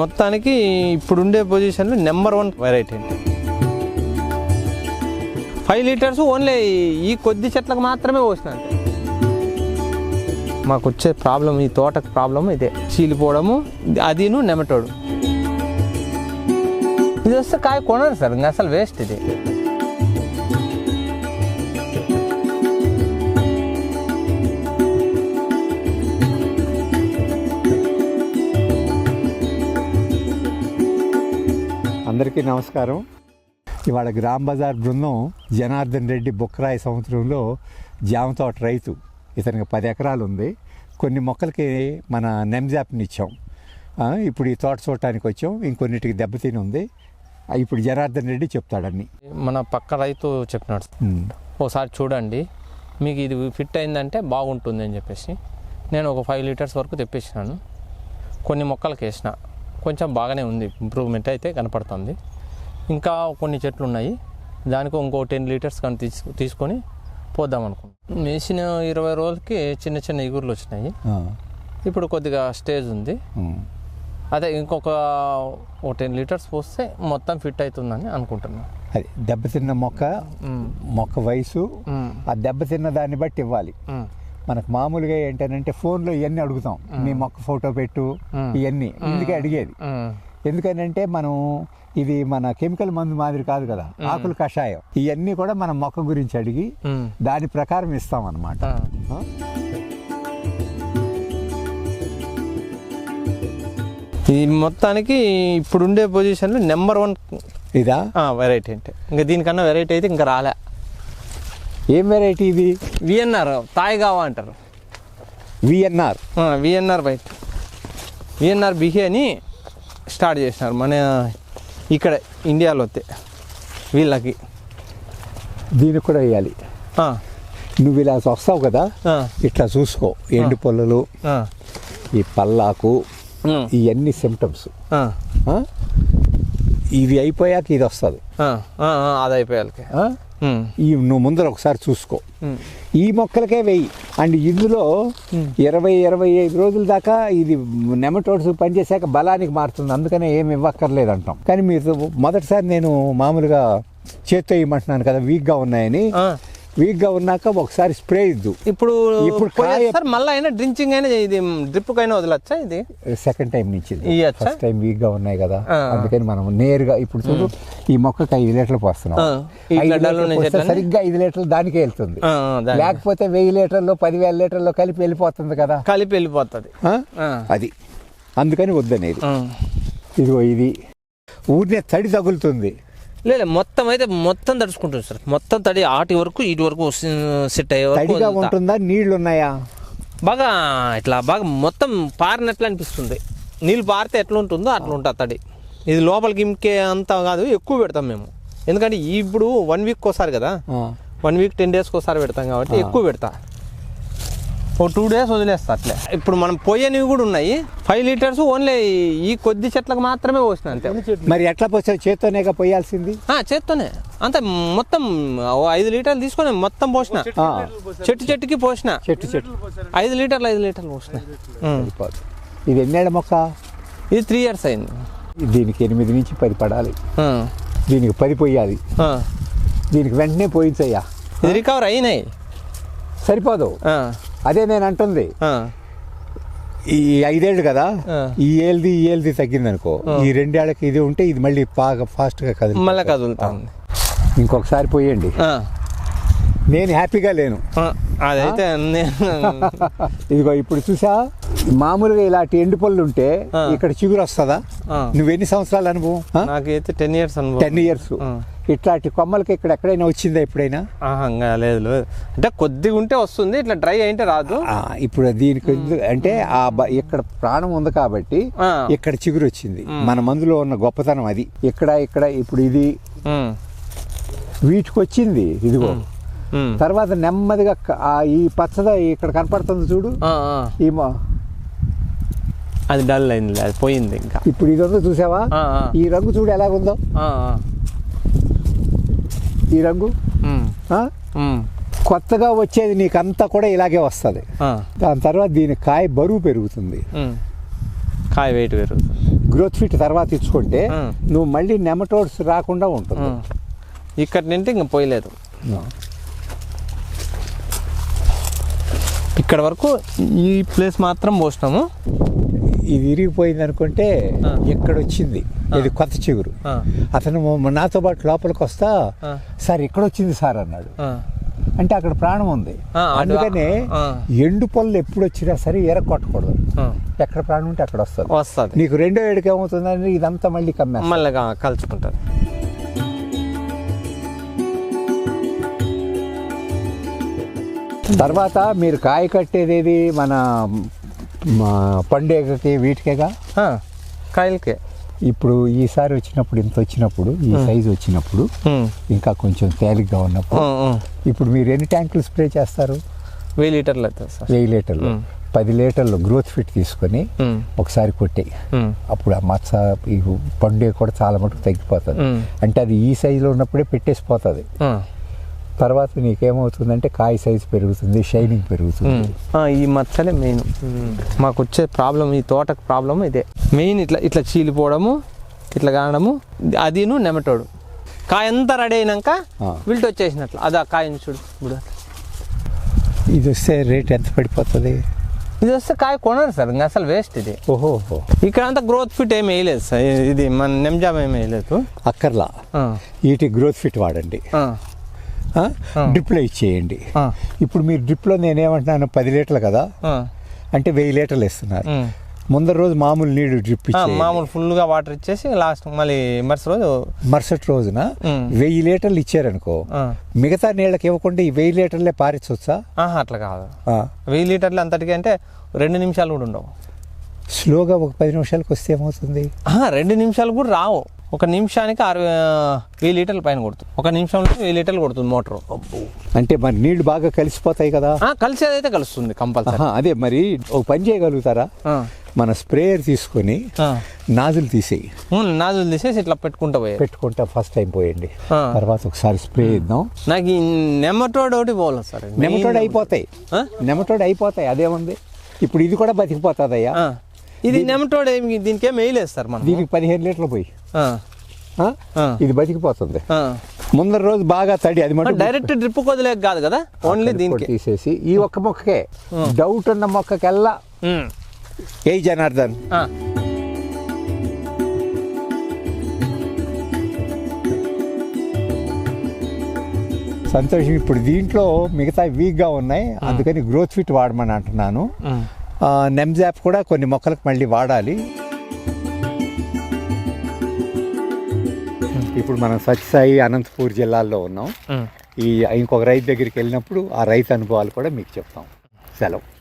మొత్తానికి ఇప్పుడుండే పొజిషన్లో నెంబర్ వన్ వెరైటీ అండి. ఫైవ్ లీటర్స్ ఓన్లీ ఈ కొద్ది చెట్లకు మాత్రమే పోసిన మాకు వచ్చే ప్రాబ్లం ఈ తోటకు ప్రాబ్లం ఇదే. చీలిపోవడము అదిను నెమటోడు. ఇది వస్తే కాయ కొనరు సార్ ఇంకా అసలు వేస్ట్ ఇది. అందరికీ నమస్కారం. ఇవాళ గ్రామ్ బజార్ బృందం జనార్దన్ రెడ్డి బొక్కరాయి సంవత్సరంలో జామ తోట రైతు. ఇతనికి పది ఎకరాలు ఉంది. కొన్ని మొక్కలకి మన నెమ్జాప్ని ఇచ్చాం. ఇప్పుడు ఈ తోట చూడటానికి వచ్చాం. ఇంకొన్నిటికి దెబ్బతిని ఉంది. ఇప్పుడు జనార్దన్ రెడ్డి చెప్తాడన్ని మన పక్క రైతు చెప్పినాడు. ఒకసారి చూడండి. మీకు ఇది ఫిట్ అయిందంటే బాగుంటుంది అని చెప్పేసి నేను ఒక ఫైవ్ లీటర్స్ వరకు తెప్పించినాను. కొన్ని మొక్కలకు వేసిన. కొంచెం బాగానే ఉంది ఇంప్రూవ్మెంట్ అయితే కనపడుతుంది. ఇంకా కొన్ని చెట్లు ఉన్నాయి దానికి ఇంకో టెన్ లీటర్స్ కానీ తీసు తీసుకొని పోద్దాం అనుకుంటున్నాను వేసిన ఇరవై రోజులకి చిన్న చిన్న ఇగుర్లు వచ్చినాయి. ఇప్పుడు కొద్దిగా స్టేజ్ ఉంది. అదే ఇంకొక ఓ టెన్ లీటర్స్ పోస్తే మొత్తం ఫిట్ అవుతుందని అనుకుంటున్నాను అది దెబ్బతిన్న మొక్క మొక్క వయసు ఆ దెబ్బతిన్న దాన్ని బట్టి ఇవ్వాలి. మనకు మామూలుగా ఏంటంటే ఫోన్లో ఇవన్నీ అడుగుతాం. మీ మొక్క ఫోటో పెట్టు ఇవన్నీ. ఇందుకే అడిగేది? ఎందుకనంటే మనం ఇది మన కెమికల్ మందు మాదిరి కాదు కదా ఆకులు కషాయం. ఇవన్నీ కూడా మనం మొక్క గురించి అడిగి దాని ప్రకారం ఇస్తాం అన్నమాట? ఇది మొత్తానికి ఇప్పుడుండే పొజిషన్లో నెంబర్ వన్ ఇదా? వెరైటీ అంటే. ఇంకా దీనికన్నా వెరైటీ అయితే ఇంకా రాలే. ఏం వెరైటీ ఇది? విఎన్ఆర్ తాయిగావా అంటారు. విఎన్ఆర్ విఎన్ఆర్ బయట విఎన్ఆర్ బిహే అని స్టార్ట్ చేసినారు మన ఇక్కడ ఇండియాలో వస్తే వీళ్ళకి. దీనికి కూడా వేయాలి. నువ్వు ఇలా వస్తావు కదా ఇట్లా చూసుకో. ఎండు పొల్లలు ఈ పల్లాకు ఇవన్నీ సిమ్టమ్స్ ఇవి అయిపోయాక ఇది వస్తుంది. అది అయిపోయాలకి. ఉమ్, ఈ నువ్వు ముందర ఒకసారి చూసుకో. ఉమ్, ఈ మొక్కలకే వెయ్యి అండ్ ఇందులో ఇరవై ఇరవై ఐదు రోజుల దాకా ఇది నెమటోడ్స్ పనిచేసాక బలానికి మారుతుంది. అందుకనే ఏమి ఇవ్వక్కర్లేదు అంటాం. కానీ మీరు మొదటిసారి నేను మామూలుగా చేత్తో ఇవ్వమంటున్నాను కదా వీక్గా ఉన్నాయని. వీక్గా ఉన్నాక ఒకసారి స్ప్రే ఇద్దు. ఇప్పుడు ఇప్పుడు మళ్ళీ అయినా డ్రించింగ్ అయినా ఇది డ్రిప్ అయినా వదలచ్చా ఇది? సెకండ్ టైం నుంచి? ఫస్ట్ టైం వీక్గా ఉన్నాయి కదా. అందుకని మనం నేరుగా ఇప్పుడు చూడు ఈ మొక్కకి ఐదు లీటర్లు పోస్తున్నాం? సరిగ్గా ఐదు లీటర్లు దానికే వెళ్తుంది. లేకపోతే వెయ్యి లీటర్లు పదివేల లీటర్లు కలిపి వెళ్ళిపోతుంది కదా. కలిపి వెళ్ళిపోతుంది. అది. అందుకని వద్దనేది. ఇదిగో ఇది. ఊరినే తడి తగులుతుంది. లేదు మొత్తం అయితే మొత్తం తడుచుకుంటుంది సార్. మొత్తం తడి ఆటి వరకు ఇటు వరకు సెట్ అయ్యే వరకు తడిగా. ఉంటుందా? నీళ్ళు ఉన్నాయా బాగా ఇట్లా బాగా మొత్తం పారినట్లు అనిపిస్తుంది. నీళ్ళు పారితే ఎట్లా ఉంటుందో అట్లా ఉంటుంది తడి. ఇది లోపలికి ఇంకే అంత కాదు ఎక్కువ పెడతాం మేము. ఎందుకంటే ఇప్పుడు వన్ వీక్ ఒకసారి కదా. వన్ వీక్ టెన్ డేస్కి ఒకసారి పెడతాం కాబట్టి ఎక్కువ పెడతా. ఓ టూ డేస్ వదిలేస్తా అట్లే. ఇప్పుడు మనం పోయేనివి కూడా ఉన్నాయి. ఫైవ్ లీటర్స్ ఓన్లీ ఈ కొద్ది చెట్లకు మాత్రమే పోసిన అంతే. మరి ఎట్లా పోసా చేత్తోనేగా పోయాల్సింది? చేత్తోనే. అంతే మొత్తం ఐదు లీటర్లు తీసుకొని మొత్తం పోసిన. చెట్టు చెట్టుకి పోసిన. చెట్టు చెట్టు. ఐదు లీటర్లు ఐదు లీటర్లు పోసిన. ఇది ఎన్నేళ్ళ మొక్క? ఇది త్రీ ఇయర్స్ అయింది. దీనికి ఎనిమిది నుంచి పది పడాలి. దీనికి పది పోయాలి. దీనికి వెంటనే పోయించయ్యా ఇది రికవర్ అయినాయి. సరిపోదు. అదే నేను అంటుంది. ఈ ఐదేళ్ళు కదా. ఈ ఏళ్ళది ఈ ఏళ్ళది తగ్గింది అనుకో ఈ రెండేళ్ళకి ఇది ఉంటే ఇది మళ్ళీ బాగా ఫాస్ట్గా కదిలి మళ్ళా కదులుతుంది. ఇంకొకసారి పోయండి. నేను హ్యాపీగా లేను. అదైతే ఇదిగో ఇప్పుడు చూసా మామూలుగా ఇలాంటి ఎండు పళ్ళు ఉంటే. ఇక్కడ చిగురు వస్తుందా? ఆ. నువ్వెన్ని సంవత్సరాల అనుభవం? నాకైతే టెన్ ఇయర్స్ టెన్ ఇయర్స్. ఇట్లాంటి కొమ్మలకి ఇక్కడ ఎక్కడైనా వచ్చిందా ఎప్పుడైనా? లేదు లేదు. అంటే కొద్దిగా ఉంటే వస్తుంది ఇట్లా డ్రై అయితే రాదు. ఇప్పుడు దీనికి అంటే ఆ ఇక్కడ ప్రాణం ఉంది కాబట్టి. ఇక్కడ చిగురు వచ్చింది. మన మందులో ఉన్న గొప్పతనం అది. ఇక్కడ ఇక్కడ ఇప్పుడు ఇది వీటికి వచ్చింది ఇదిగో. తర్వాత నెమ్మదిగా ఈ పచ్చద ఇక్కడ కనపడుతుంది చూడు. ఈ అది డల్ అయింది అది పోయింది ఇంకా. ఇప్పుడు ఉందో చూసావా. ఈ రంగు చూడు ఎలాగుందో. ఈ రంగు. కొత్తగా వచ్చేది నీకంతా కూడా ఇలాగే వస్తుంది. దాని తర్వాత దీని కాయ బరువు పెరుగుతుంది. కాయ వెయిట్ పెరుగుతుంది. గ్రోత్ ఫిట్ తర్వాత ఇచ్చుకుంటే. నువ్వు మళ్ళీ నెమటోడ్స్ రాకుండా ఉంటుంది. ఇక్కడి నుండి ఇంక పోయలేదు. ఇక్కడ వరకు ఈ ప్లేస్ మాత్రం పోసినాము. ఇది విరిగిపోయింది అనుకుంటే ఆ. ఎక్కడ వచ్చింది ఇది కొత్త చిగురు. అతను నాతో పాటు లోపలికి వస్తా సార్ ఇక్కడ వచ్చింది సార్? అన్నాడు. అంటే అక్కడ ప్రాణం ఉంది. అందుకనే. ఎండు పళ్ళు ఎప్పుడు వచ్చినా సరే ఎర కొట్టకూడదు. ఎక్కడ ప్రాణం ఉంటే అక్కడ వస్తుంది. వస్తుంది. నీకు రెండో ఏడుకి ఏమవుతుందని ఇదంతా మళ్ళీ కమ్మేస్తా మళ్ళీ కలుచుకుంటారు తర్వాత మీరు కాయ కట్టేది మన మా పండుగకి వీటికేగా? కాయలకే. ఇప్పుడు ఈసారి వచ్చినప్పుడు ఇంత వచ్చినప్పుడు ఈ సైజు వచ్చినప్పుడు ఇంకా కొంచెం తేలిగ్గా ఉన్నప్పుడు. ఇప్పుడు మీరు ఎన్ని ట్యాంకులు స్ప్రే చేస్తారు? వెయ్యి లీటర్లు అవుతుంది సార్. వెయ్యి లీటర్లు. పది లీటర్లు గ్రోత్ ఫిట్ తీసుకొని ఒకసారి కొట్టాయి ఉమ్, అప్పుడు ఆ మచ్చ ఈ పండుగ కూడా చాలా మటుకు తగ్గిపోతుంది. అంటే అది ఈ సైజులో ఉన్నప్పుడే పెట్టేసిపోతుంది. తర్వాత నీకేమవుతుందంటే కాయ సైజు పెరుగుతుంది షైనింగ్ పెరుగుతుంది. ఈ మచ్చలే మెయిన్ మాకు వచ్చే ప్రాబ్లం ఈ తోటకు ప్రాబ్లం ఇదే. మెయిన్ ఇట్లా ఇట్లా చీలిపోవడము ఇట్లా కానడము అదిను నెమటోడు. కాయ అంతా రెడీ అయినాక. విల్ట్ వచ్చేసినట్లు. అది ఆ కాయని చూడు ఇప్పుడు ఇది వస్తే రేట్ ఎంత పడిపోతుంది? ఇది వస్తే కాయ కొనరు సార్ ఇంకా అసలు వేస్ట్ ఇది. ఓహో. ఇక్కడ అంతా గ్రోత్ ఫిట్ ఏమి వేయలేదు సార్ ఇది మన నెమ్జామ్ ఏమి వేయలేదు. అక్కర్లా. వీటి గ్రోత్ ఫిట్ వాడండి. డ్రిప్లో ఇచ్చేయండి. ఇప్పుడు మీరు డ్రిప్లో నేనేమంటున్నాను పది లీటర్లు కదా? అంటే వెయ్యి లీటర్లు ఇస్తున్నారు. ముందర రోజు మామూలు నీళ్ళు డ్రిప్ మామూలు ఫుల్గా వాటర్ ఇచ్చేసి లాస్ట్ మళ్ళీ మరుసటి రోజు మరుసటి రోజున. వెయ్యి లీటర్లు ఇచ్చారనుకో మిగతా నీళ్ళకి ఇవ్వకుండా ఈ వెయ్యి లీటర్లే పారించవచ్చా అట్లా కాదు. వెయ్యి లీటర్లు అంతటికి అంటే రెండు నిమిషాలు కూడా ఉండవు. స్లోగా ఒక పది నిమిషాలకు వస్తే ఏమవుతుంది? రెండు నిమిషాలు కూడా రావు. ఒక నిమిషానికి అరవై వెయ్యి లీటర్ల పైన కొడుతుంది. ఒక నిమిషంలో వెయ్యి లీటర్లు కొడుతుంది మోటార్. అంటే మరి నీళ్ళు బాగా కలిసిపోతాయి కదా? కలిసేదైతే కలుస్తుంది కంపల్సరీ. అదే మరి ఒక పని చేయగలుగుతారా? మన స్ప్రేయర్ తీసుకొని నాజులు తీసేయి. నాజులు తీసేసి ఇట్లా పెట్టుకుంటా పోయేది. పెట్టుకుంటా ఫస్ట్ టైం పోయండి. తర్వాత ఒకసారి స్ప్రే ఇద్దాం నాకు నెమటోడ్ ఒకటి పోలేదు సార్. నెమటోడ్ అయిపోతాయి? నెమటోడ్ అయిపోతాయి. అదేముంది? ఇప్పుడు ఇది కూడా బతికిపోతుందయ్యా. ఇది నెమటోడ్ ఏమి దీనికి ఏం వేయలేదు సార్ మనం దీనికి పదిహేను లీటర్లు పోయి. ఇది బతికిపోతుంది. ముందర రోజు బాగా తడి అది మటు డైరెక్ట్ డ్రిప్ కొదిలేక కాదు కదా? ఓన్లీ దీనికి. తీసేసి ఈ ఒక్క మొక్కకే డౌట్ ఉన్న మొక్కకెల్లా. ఏ జనార్దన్. సంతోషం ఇప్పుడు దీంట్లో మిగతా వీక్గా ఉన్నాయి. అందుకని గ్రోత్ ఫిట్ వాడమని అంటున్నాను. నెమ్జాప్ కూడా కొన్ని మొక్కలకు మళ్ళీ వాడాలి. ఇప్పుడు మనం సత్యసాయి అనంతపూర్ జిల్లాల్లో ఉన్నాం. ఈ ఇంకొక రైతు దగ్గరికి వెళ్ళినప్పుడు ఆ రైతు అనుభవాలు కూడా మీకు చెప్తాం. సెలవు.